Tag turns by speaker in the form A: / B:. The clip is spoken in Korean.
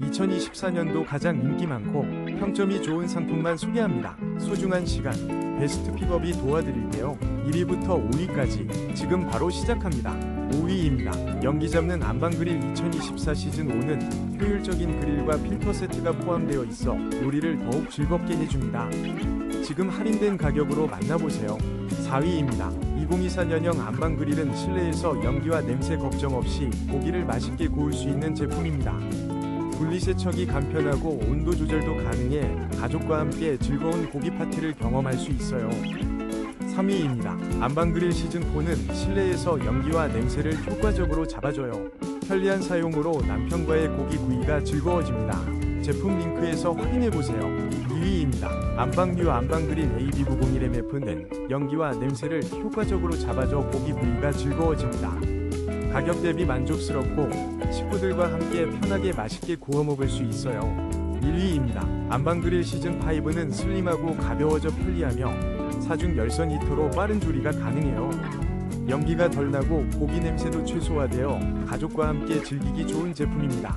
A: 2024년도 가장 인기 많고 평점이 좋은 상품만 소개합니다. 소중한 시간, 베스트 픽업이 도와드릴게요. 1위부터 5위까지 지금 바로 시작합니다. 5위입니다. 연기 잡는 안방 그릴 2024 시즌 5는 효율적인 그릴과 필터 세트가 포함되어 있어 요리를 더욱 즐겁게 해줍니다. 지금 할인된 가격으로 만나보세요. 4위입니다. 2024년형 안방 그릴은 실내에서 연기와 냄새 걱정 없이 고기를 맛있게 구울 수 있는 제품입니다. 분리세척이 간편하고 온도 조절도 가능해 가족과 함께 즐거운 고기 파티를 경험할 수 있어요. 3위입니다. 안방그릴 시즌4는 실내에서 연기와 냄새를 효과적으로 잡아줘요. 편리한 사용으로 남편과의 고기 구이가 즐거워집니다. 제품 링크에서 확인해보세요. 2위입니다. 안방류 안방그릴 AB901MF는 연기와 냄새를 효과적으로 잡아줘 고기 구이가 즐거워집니다. 가격 대비 만족스럽고 식구들과 함께 편하게 맛있게 구워 먹을 수 있어요. 1위입니다. 안방그릴 시즌5는 슬림하고 가벼워져 편리하며 사중 열선 히터로 빠른 조리가 가능해요. 연기가 덜 나고 고기 냄새도 최소화되어 가족과 함께 즐기기 좋은 제품입니다.